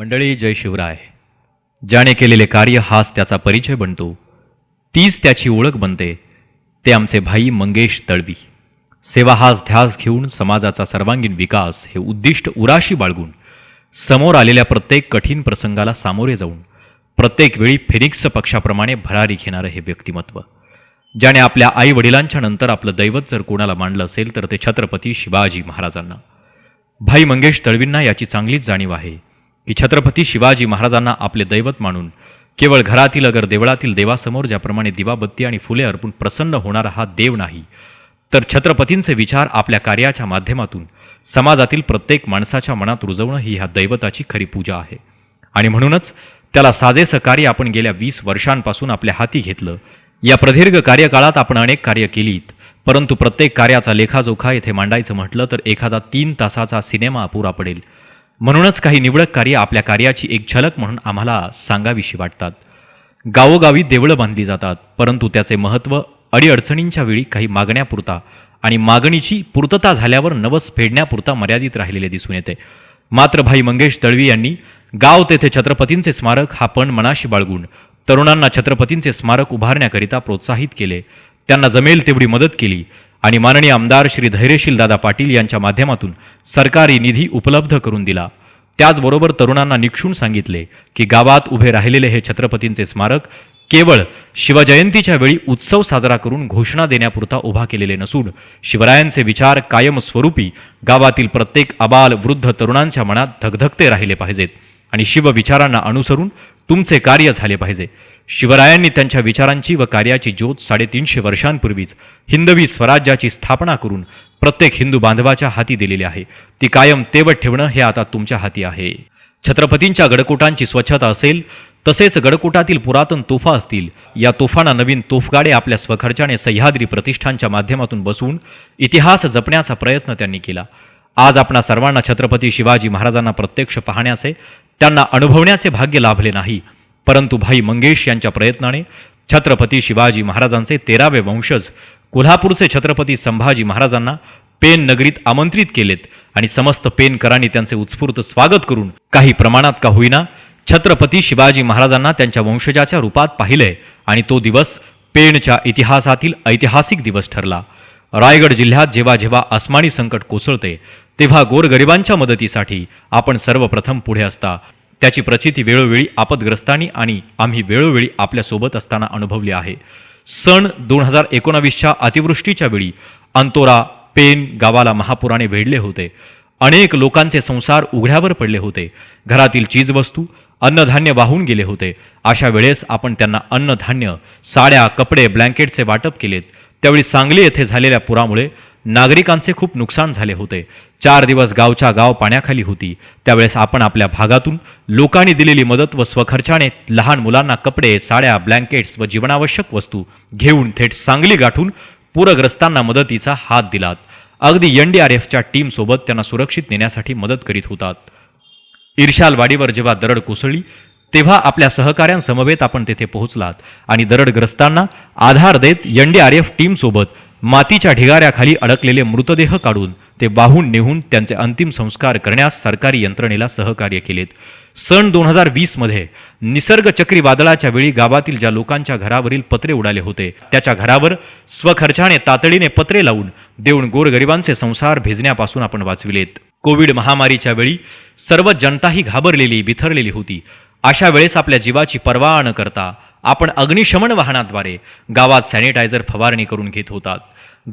मंडळी जय शिवराय. ज्याने केलेले कार्य हाच त्याचा परिचय बनतो. तीच त्याची ओळख बनते. ते आमचे भाई मंगेश तळवी. सेवा हाच ध्यास घेऊन समाजाचा सर्वांगीण विकास हे उद्दिष्ट उराशी बाळगून समोर आलेल्या प्रत्येक कठीण प्रसंगाला सामोरे जाऊन प्रत्येक वेळी फिनिक्स पक्षाप्रमाणे भरारी घेणारं हे व्यक्तिमत्व. ज्याने आपल्या आई वडिलांच्या नंतर आपलं दैवत जर कोणाला मांडलं असेल तर ते छत्रपती शिवाजी महाराजांना. भाई मंगेश तळवींना याची चांगलीच जाणीव आहे. की छत्रपती शिवाजी महाराजांना आपले दैवत मानून केवळ घरातील अगर देवळातील देवासमोर ज्याप्रमाणे दिवाबत्ती आणि फुले अर्पून प्रसन्न होणारा हा देव नाही तर छत्रपतींचे विचार आपल्या कार्याच्या माध्यमातून समाजातील प्रत्येक माणसाच्या मनात रुजवणं ही ह्या दैवताची खरी पूजा आहे. आणि म्हणूनच त्याला साजेसं कार्य आपण गेल्या वीस वर्षांपासून आपल्या हाती घेतलं. या प्रदीर्घ कार्यकाळात आपण अनेक कार्य केलीत परंतु प्रत्येक कार्याचा लेखाजोखा येथे मांडायचं म्हटलं तर एखादा तीन तासाचा सिनेमा अपुरा पडेल. म्हणूनच काही निवडक कार्य आपल्या कार्याची एक झलक म्हणून आम्हाला सांगावीशी वाटतात. गावोगावी देवळं बांधली जातात परंतु त्याचे महत्त्व अडीअडचणींच्या वेळी काही मागण्यापुरता आणि मागणीची पूर्तता झाल्यावर नवस फेडण्यापुरता मर्यादित राहिलेले दिसून येते. मात्र भाई मंगेश दळवी यांनी गाव तेथे छत्रपतींचे स्मारक हा पण मनाशी बाळगून तरुणांना छत्रपतींचे स्मारक उभारण्याकरिता प्रोत्साहित केले. त्यांना जमेल तेवढी मदत केली. आणि माननीय आमदार श्री धैर्यशील दादा पाटील यांच्या माध्यमातून सरकारी निधी उपलब्ध करून दिला. त्याचबरोबर तरुणांना निक्षून सांगितले की गावात उभे राहिलेले हे छत्रपतींचे स्मारक केवळ शिवजयंतीच्या वेळी उत्सव साजरा करून घोषणा देण्यापुरता उभा केलेले नसून शिवरायांचे विचार कायमस्वरूपी गावातील प्रत्येक अबाल वृद्ध तरुणांच्या मनात धगधगते राहिले पाहिजेत. आणि शिव विचारांना अनुसरून तुमचे कार्य झाले पाहिजे. शिवरायांनी त्यांच्या विचारांची व कार्याची ज्योत साडेतीनशे वर्षांपूर्वीच हिंदवी स्वराज्याची स्थापना करून प्रत्येक हिंदू बांधवाच्या हाती दिलेली आहे. ती कायम तेवत ठेवणं हे आता तुमच्या हाती आहे. छत्रपतींच्या गडकोटांची स्वच्छता असेल तसेच गडकोटातील पुरातन तोफा असतील. या तोफांना नवीन तोफगाडे आपल्या स्वखर्चाने सह्याद्री प्रतिष्ठानच्या माध्यमातून बसवून इतिहास जपण्याचा प्रयत्न त्यांनी केला. आज आपणा सर्वांना छत्रपती शिवाजी महाराजांना प्रत्यक्ष पाहण्याचे त्यांना अनुभवण्याचे भाग्य लाभले नाही. परंतु भाई मंगेश यांच्या प्रयत्नाने छत्रपती शिवाजी महाराजांचे तेरावे वंशज कोल्हापूरचे छत्रपती संभाजी महाराजांना पेन नगरीत आमंत्रित केलेत आणि समस्त पेनकरांनी त्यांचे उत्स्फूर्त स्वागत करून काही प्रमाणात का होईना छत्रपती शिवाजी महाराजांना त्यांच्या वंशजाच्या रूपात पाहिलंय आणि तो दिवस पेणच्या इतिहासातील ऐतिहासिक दिवस ठरला. रायगड जिल्ह्यात जेव्हा जेव्हा आसमानी संकट कोसळते तेव्हा गोरगरिबांच्या मदतीसाठी आपण सर्वप्रथम पुढे असता. त्याची प्रचिती वेळोवेळी आपदग्रस्तांनी आणि आम्ही वेळोवेळी आपल्यासोबत असताना अनुभवली आहे. सण दोन हजार एकोणावीसच्या अतिवृष्टीच्या वेळी अंतोरा पेन गावाला महापुराने वेढले होते. अनेक लोकांचे संसार उघड्यावर पडले होते. घरातील चीजवस्तू अन्नधान्य वाहून गेले होते. अशा वेळेस आपण त्यांना अन्नधान्य साड्या कपडे ब्लँकेटचे वाटप केलेत. त्यावेळी सांगली येथे झालेल्या पुरामुळे नागरिकांचे खूप नुकसान झाले होते. चार दिवस गावच्या गाव पाण्याखाली होती. त्यावेळेस आपण आपल्या भागातून लोकांनी दिलेली मदत व स्वखर्चाने लहान मुलांना कपडे साड्या ब्लँकेट्स व जीवनावश्यक वस्तू घेऊन थेट सांगली गाठून पूरग्रस्तांना मदतीचा हात दिलात. अगदी एन डी आर एफच्या टीमसोबत त्यांना सुरक्षित नेण्यासाठी मदत करीत होतात. इर्शालवाडीवर जेव्हा दरड कोसळली तेव्हा आपल्या सहकाऱ्यांसमवेत आपण तेथे पोहोचलात आणि दरडग्रस्तांना आधार देत एन डी आर एफ टीमसोबत मातीच्या ढिगाऱ्याखाली अडकलेले मृतदेह काढून ते वाहून नेहून त्यांचे अंतिम संस्कार करण्यास सरकारी यंत्रणेला सहकार्य केलेत. सन दोन हजार वीसमध्ये निसर्ग चक्रीवादळाच्या वेळी गावातील ज्या लोकांच्या घरावरील पत्रे उडाले होते त्याच्या घरावर स्वखर्चाने तातडीने पत्रे लावून देऊन गोरगरिबांचे संसार भेजण्यापासून आपण वाचविलेत. कोविड महामारीच्या वेळी सर्व जनताही घाबरलेली बिथरलेली होती. अशा वेळेस आपल्या जीवाची पर्वा न करता आपण अग्निशमन वाहनाद्वारे गावात सॅनिटायझर फवारणी करून घेत होतात.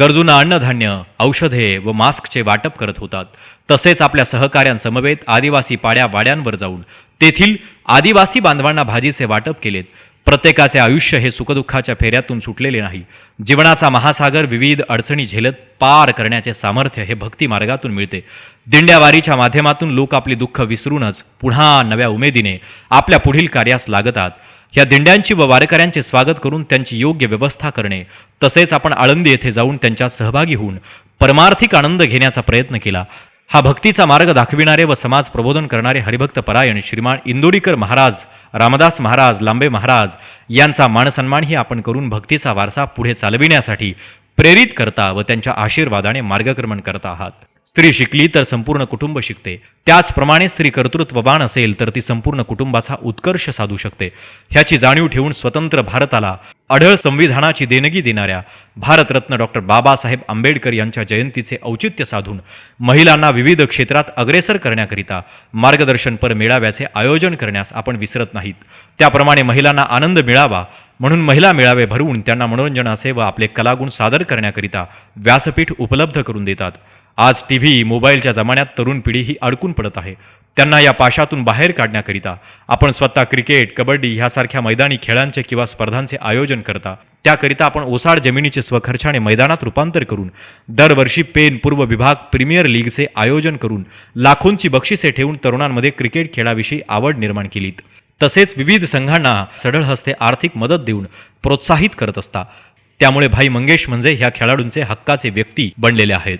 गरजूंना अन्नधान्य औषधे व मास्कचे वाटप करत होतात. तसेच आपल्या सहकाऱ्यांसमवेत आदिवासी पाड्या वाड्यांवर जाऊन तेथील आदिवासी बांधवांना भाजीचे वाटप केलेत. प्रत्येकाचे आयुष्य हे सुखदुःखाच्या फेऱ्यातून सुटलेले नाही. जीवनाचा महासागर विविध अडचणी झेलत पार करण्याचे सामर्थ्य हे भक्ती मार्गातून मिळते. दिंड्यावारीच्या माध्यमातून लोक आपली दुःख विसरूनच पुन्हा नव्या उमेदीने आपल्या पुढील कार्यास लागतात. या दिंड्यांची व वारकऱ्यांचे स्वागत करून त्यांची योग्य व्यवस्था करणे. तसेच आपण आळंदी येथे जाऊन त्यांच्यात सहभागी होऊन परमार्थिक आनंद घेण्याचा प्रयत्न केला. हा भक्तीचा मार्ग दाखविणारे व समाज प्रबोधन करणारे हरिभक्त परायण श्रीमान इंदोरीकर महाराज रामदास महाराज लांबे महाराज यांचा मानसन्मानही आपण करून भक्तीचा वारसा पुढे चालविण्यासाठी प्रेरित करता व त्यांच्या आशीर्वादाने मार्गक्रमण करत आहात. स्त्री शिकली तर संपूर्ण कुटुंब शिकते. त्याचप्रमाणे स्त्री कर्तृत्ववान असेल तर ती संपूर्ण कुटुंबाचा उत्कर्ष साधू शकते. ह्याची जाणीव ठेवून स्वतंत्र भारताला अढळ संविधानाची देणगी देणाऱ्या भारतरत्न डॉक्टर बाबासाहेब आंबेडकर यांच्या जयंतीचे औचित्य साधून महिलांना विविध क्षेत्रात अग्रेसर करण्याकरिता मार्गदर्शनपर मेळाव्याचे आयोजन करण्यास आपण विसरत नाहीत. त्याप्रमाणे महिलांना आनंद मिळावा म्हणून महिला मेळावे भरवून त्यांना मनोरंजनाचे व आपले कलागुण सादर करण्याकरिता व्यासपीठ उपलब्ध करून देतात. आज टी व्ही मोबाईलच्या जमान्यात तरुण पिढी ही अडकून पडत आहे. त्यांना या पाशातून बाहेर काढण्याकरिता आपण स्वतः क्रिकेट कबड्डी ह्यासारख्या मैदानी खेळांचे किंवा स्पर्धांचे आयोजन करता. त्याकरिता आपण ओसाड जमिनीचे स्वखर्चाने मैदानात रूपांतर करून दरवर्षी पेन पूर्व विभाग प्रीमियर लीगचे आयोजन करून लाखोंची बक्षिसे ठेवून तरुणांमध्ये क्रिकेट खेळाविषयी आवड निर्माण केलीत. तसेच विविध संघांना सढळ हस्ते आर्थिक मदत देऊन प्रोत्साहित करत असता. त्यामुळे भाई मंगेश म्हणजे ह्या खेळाडूंचे हक्काचे व्यक्ती बनलेले आहेत.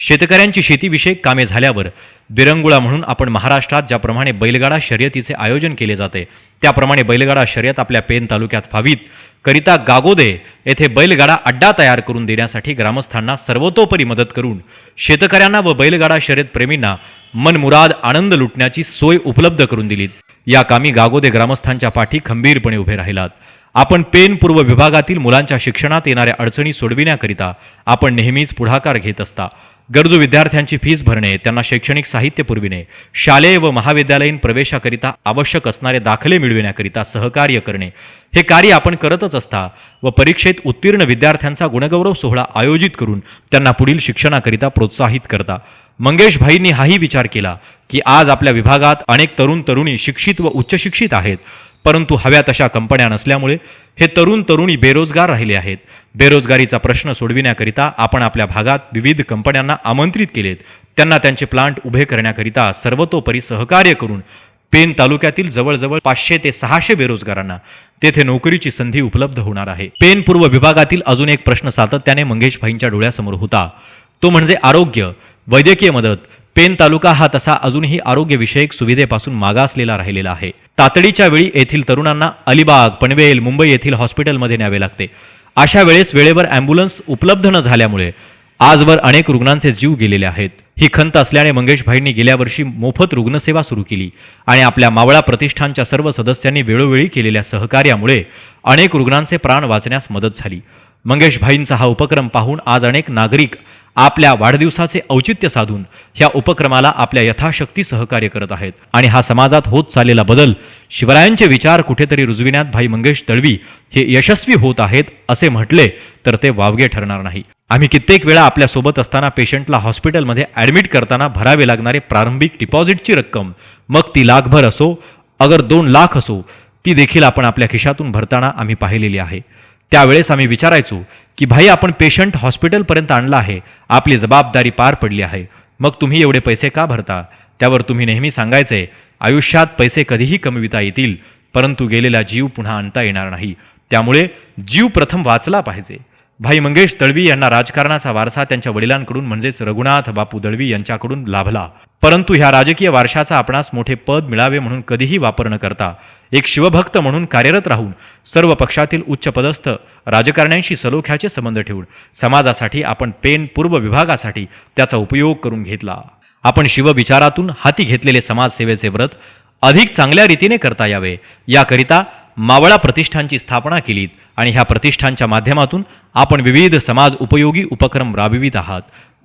शेतकऱ्यांची शेतीविषयक कामे झाल्यावर विरंगुळा म्हणून आपण महाराष्ट्रात ज्याप्रमाणे बैलगाडा शर्यतीचे आयोजन केले जाते त्याप्रमाणे बैलगाडा शर्यत आपल्या पेन तालुक्यात व्हावीत. करिता गागोदे येथे बैलगाडा अड्डा तयार करून देण्यासाठी ग्रामस्थांना सर्वतोपरी मदत करून शेतकऱ्यांना व बैलगाडा शर्यत प्रेमींना मनमुराद आनंद लुटण्याची सोय उपलब्ध करून दिलीत. या कामी गागोदे ग्रामस्थांच्या पाठी खंबीरपणे उभे राहिलात. आपण पेन पूर्व विभागातील मुलांच्या शिक्षणात येणाऱ्या अडचणी सोडविण्याकरिता आपण नेहमीच पुढाकार घेत असता. गरजू विद्यार्थ्यांची फीस भरणे त्यांना शैक्षणिक साहित्य पुरविणे शालेय व महाविद्यालयीन प्रवेशाकरिता आवश्यक असणारे दाखले मिळविण्याकरिता सहकार्य करणे हे कार्य आपण करतच असता व परीक्षेत उत्तीर्ण विद्यार्थ्यांचा गुणगौरव सोहळा आयोजित करून त्यांना पुढील शिक्षणाकरिता प्रोत्साहित करता. मंगेश भाईंनी हाही विचार केला की आज आपल्या विभागात अनेक तरुण तरुणी शिक्षित व उच्चशिक्षित आहेत. परंतु हव्या तशा कंपन्या नसल्यामुळे हे तरुण तरुणी बेरोजगार राहिले आहेत. बेरोजगारीचा प्रश्न सोडविण्याकरिता आपण आपल्या भागात विविध कंपन्यांना आमंत्रित केलेत. त्यांना त्यांचे प्लांट उभे करण्याकरिता सर्वतोपरी सहकार्य करून पेन तालुक्यातील जवळजवळ पाचशे ते सहाशे बेरोजगारांना तेथे नोकरीची संधी उपलब्ध होणार आहे. पेन पूर्व विभागातील अजून एक प्रश्न सातत्याने मंगेश भाईंच्या डोळ्यासमोर होता. तो म्हणजे आरोग्य वैद्यकीय मदत पेन तालुका हा तसा अजूनही आरोग्यविषयक सुविधेपासून मागासलेला राहिलेला आहे. तातडीच्या वेळी येथील तरुणांना अलिबाग पनवेल मुंबई येथील हॉस्पिटलमध्ये न्यावे लागते. अशा वेळेस वेळेवर अँब्युलन्स उपलब्ध न झाल्यामुळे आजवर अनेक रुग्णांचे जीव गेलेले आहेत. ही खंत असल्याने मंगेश भाईंनी गेल्या वर्षी मोफत रुग्णसेवा सुरू केली आणि आपल्या मावळा प्रतिष्ठानच्या सर्व सदस्यांनी वेळोवेळी केलेल्या सहकार्यामुळे अनेक रुग्णांचे प्राण वाचण्यास मदत झाली. मंगेश भाईंचा हा उपक्रम पाहून आज अनेक नागरिक आपल्या वाढदिवसाचे औचित्य साधून ह्या उपक्रमाला आपल्या यथाशक्ती सहकार्य करत आहेत. आणि हा समाजात होत चाललेला बदल शिवरायांचे विचार कुठेतरी रुजविण्यात भाई मंगेश दळवी हे यशस्वी होत आहेत असे म्हटले तर ते वावगे ठरणार नाही. आम्ही कित्येक वेळा आपल्यासोबत असताना पेशंटला हॉस्पिटलमध्ये ॲडमिट करताना भरावे लागणारे प्रारंभिक डिपॉझिटची रक्कम मग ती लाखभर असो अगर दोन लाख असो ती देखील आपण आपल्या खिशातून भरताना आम्ही पाहिलेली आहे. त्यावेळेस आम्ही विचारायचो की भाई आपण पेशंट हॉस्पिटलपर्यंत आणला आहे. आपली जबाबदारी पार पडली आहे. मग तुम्ही एवढे पैसे का भरता? त्यावर तुम्ही नेहमी सांगायचे आयुष्यात पैसे कधीही कमविता येतील परंतु गेलेला जीव पुन्हा आणता येणार नाही. त्यामुळे जीव प्रथम वाचला पाहिजे. भाई मंगेश दळवी यांना राजकारणाचा वारसा त्यांच्या वडिलांकडून म्हणजेच रघुनाथ बापू दळवी यांच्याकडून लाभला. परंतु ह्या राजकीय वारशाचा आपणास मोठे पद मिळावे म्हणून कधीही वापर न करता एक शिवभक्त म्हणून कार्यरत राहून सर्व पक्षातील उच्च पदस्थ राजकारण्यांशी सलोख्याचे संबंध ठेवून समाजासाठी आपण पेन पूर्व विभागासाठी त्याचा उपयोग करून घेतला. आपण शिवविचारातून हाती घेतलेले समाजसेवेचे व्रत अधिक चांगल्या रीतीने करता यावे. याकरिता मावळा प्रतिष्ठानची स्थापना केलीत आणि ह्या प्रतिष्ठानच्या माध्यमातून आपण विविध समाज उपयोगी उपक्रम राबवित आहात.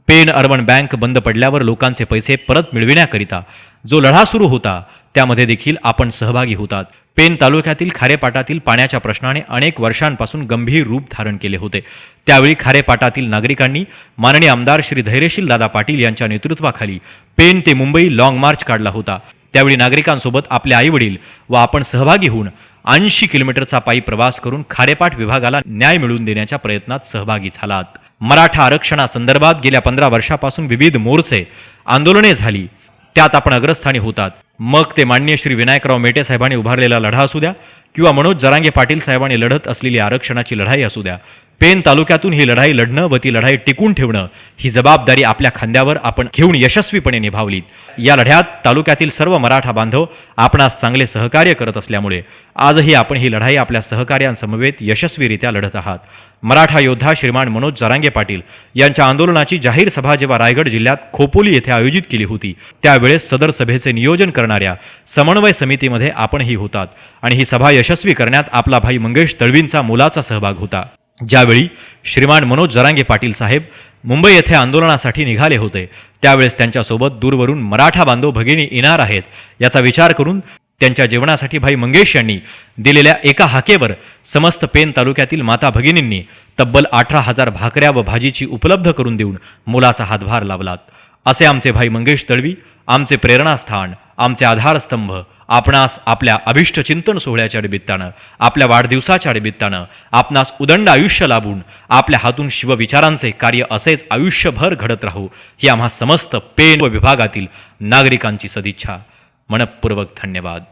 पेन अर्बन बँक बंद पडल्यावर लोकांचे पैसे परत मिळविण्याकरिता जो लढा सुरू होता त्यामध्ये देखील आपण सहभागी होतात. पेन तालुक्यातील खारेपाटातील पाण्याच्या प्रश्नाने अनेक वर्षांपासून गंभीर रूप धारण केले होते. त्यावेळी खारेपाटातील नागरिकांनी माननीय आमदार श्री धैर्यशील दादा पाटील यांच्या नेतृत्वाखाली पेन ते मुंबई लाँग मार्च काढला होता. त्यावेळी नागरिकांसोबत आपले आईवडील व आपण सहभागी होऊन ऐंशी किलोमीटरचा पायी प्रवास करून खारेपाट विभागाला न्याय मिळवून देण्याच्या प्रयत्नात सहभागी झालात. मराठा आरक्षणासंदर्भात गेल्या पंधरा वर्षापासून विविध मोर्चे आंदोलने झाली. त्यात आपण अग्रस्थानी होतात. मग ते मान्य श्री विनायकराव मेटे साहेबांनी उभारलेला लढा असू द्या किंवा मनोज जरांगे पाटील साहेबांनी लढत असलेली आरक्षणाची लढाई असू द्या. पेन तालुक्यातून ही लढाई लढणं व ती लढाई टिकून ठेवणं ही जबाबदारी आपल्या खांद्यावर आपण घेऊन यशस्वीपणे निभावली या लढ्यात तालुक्यातील सर्व मराठा बांधव आपणास चांगले सहकार्य करत असल्यामुळे आजही आपण ही लढाई आपल्या सहकार्यांसमवेत यशस्वीरित्या लढत आहात. मराठा योद्धा श्रीमान मनोज जरांगे पाटील यांच्या आंदोलनाची जाहीर सभा जेव्हा रायगड जिल्ह्यात खोपोली येथे आयोजित केली होती त्यावेळेस सदर सभेचे नियोजन करणाऱ्या समन्वय समितीमध्ये आपणही होतात. आणि ही सभा यशस्वी करण्यात आपला भाई मंगेश तळवींचा मोलाचा सहभाग होता. ज्यावेळी श्रीमान मनोज जरांगे पाटील साहेब मुंबई येथे आंदोलनासाठी निघाले होते त्यावेळेस त्यांच्यासोबत दूरवरून मराठा बांधव भगिनी येणार आहेत याचा विचार करून त्यांच्या जेवणासाठी भाई मंगेश यांनी दिलेल्या एका हाकेवर समस्त पेन तालुक्यातील माता भगिनींनी तब्बल अठरा हजार भाकऱ्या व भाजीची उपलब्ध करून देऊन मुलाचा हातभार लावलात. असे आमचे भाई मंगेश तळवी आमचे प्रेरणास्थान आमचे आधारस्तंभ आपणास आपल्या अभिष्ट चिंतन सोहळ्याच्या निमित्तानं आपल्या वाढदिवसाच्या निमित्तानं आपणास उदंड आयुष्य लाभून आपल्या हातून शिवविचारांचे कार्य असेच आयुष्यभर घडत राहू ही आम्हा समस्त पेन व विभागातील नागरिकांची सदिच्छा. मनपूर्वक धन्यवाद.